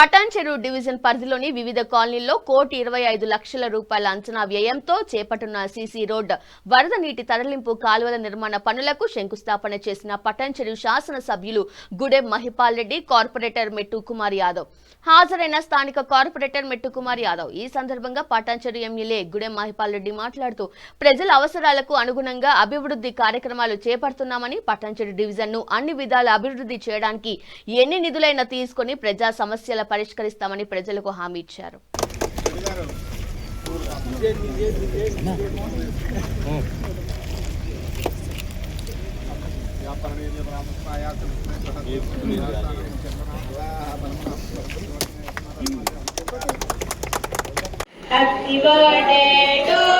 పట్టణ చెరువు డివిజన్ పరిధిలోని వివిధ కాలనీల్లో కోటి ఇరవై ఐదు లక్షల రూపాయల అంచనా వ్యయంతో చేపట్టున్న సీసీ రోడ్ వరద నీటి తరలింపు కాలువల నిర్మాణ పనులకు శంకుస్థాపన చేసిన పటాన్చెరు శాసనసభ్యులు గుడెం మహిపాల్ రెడ్డి కార్పొరేటర్ మెట్టు కుమార్ యాదవ్. హాజరైన స్థానిక కార్పొరేటర్ మెట్టు కుమార్ యాదవ్. ఈ సందర్భంగా పటాన్చెరు ఎమ్మెల్యే గుడెం మహిపాల్ రెడ్డి మాట్లాడుతూ ప్రజల అవసరాలకు అనుగుణంగా అభివృద్ధి కార్యక్రమాలు చేపడుతున్నామని పటాన్చెరు డివిజన్ను అన్ని విధాల అభివృద్ధి చేయడానికి ఎన్ని నిధులైనా తీసుకొని ప్రజా సమస్యల పరిష్కారం పరిష్కరిస్తామని ప్రజలకు హామీ ఇచ్చారు. Happy birthday to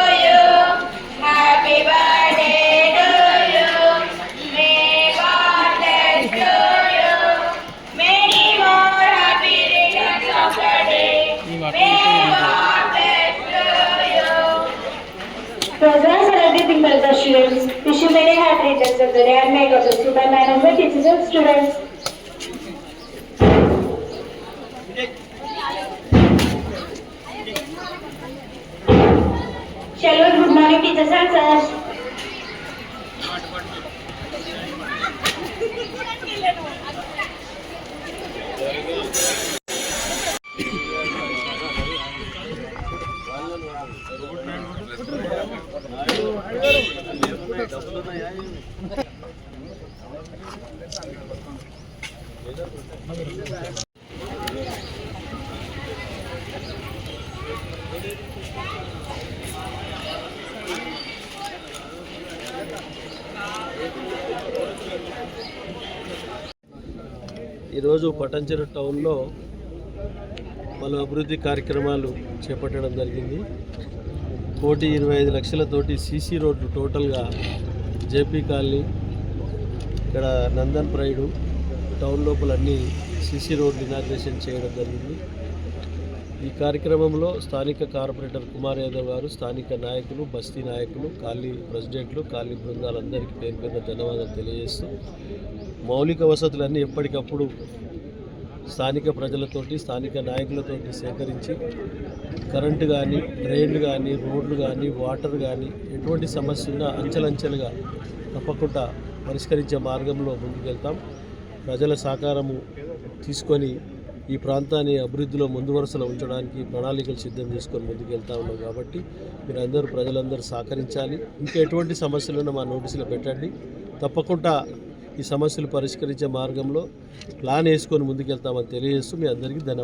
Everything but the students. Wish you many happy returns of the day and may God bless you by my number teachers and students. Shalom, good morning teachers and sirs. ఈరోజు పటంచెరు టౌన్లో పలు అభివృద్ధి కార్యక్రమాలు చేపట్టడం జరిగింది. కోటి ఇరవై ఐదు లక్షలతోటి సీసీ రోడ్లు టోటల్గా జేపీ కాలనీ ఇక్కడ నందన్ ప్రైడు టౌన్ లోపల అన్ని సీసీ రోడ్లు ఇనాగ్రేషన్ చేయడం జరిగింది. ఈ కార్యక్రమంలో స్థానిక కార్పొరేటర్ కుమార్ యాదవ్ గారు స్థానిక నాయకులు బస్తీ నాయకులు ఖాళీ ప్రెసిడెంట్లు ఖాళీ బృందాలందరికీ పేరు పేరున ధన్యవాదాలు తెలియజేస్తూ మౌలిక వసతులన్నీ ఎప్పటికప్పుడు స్థానిక ప్రజలతోటి స్థానిక నాయకులతోటి సేకరించి కరెంటు కానీ డ్రైన్లు కానీ రోడ్లు కానీ వాటర్ కానీ ఎటువంటి సమస్య ఉన్నా అంచెలంచెలుగా తప్పకుండా పరిష్కరించే మార్గంలో ముందుకెళ్తాం. ప్రజల సహకారము తీసుకొని ఈ ప్రాంతాన్ని అభివృద్ధిలో ముందు వరుసలో ఉంచడానికి ప్రణాళికలు సిద్ధం చేసుకొని ముందుకెళ్తా ఉన్నాం కాబట్టి మీరందరూ ప్రజలందరూ సహకరించాలి. ఇంకా ఎటువంటి సమస్యలున్నా మా నోటీసులో పెట్టండి. తప్పకుండా ఈ సమస్యలు పరిష్కరించే మార్గంలో ప్లాన్ వేసుకొని ముందుకెళ్తామని తెలియజేస్తూ మీ అందరికీ ధన్యవాదాలు.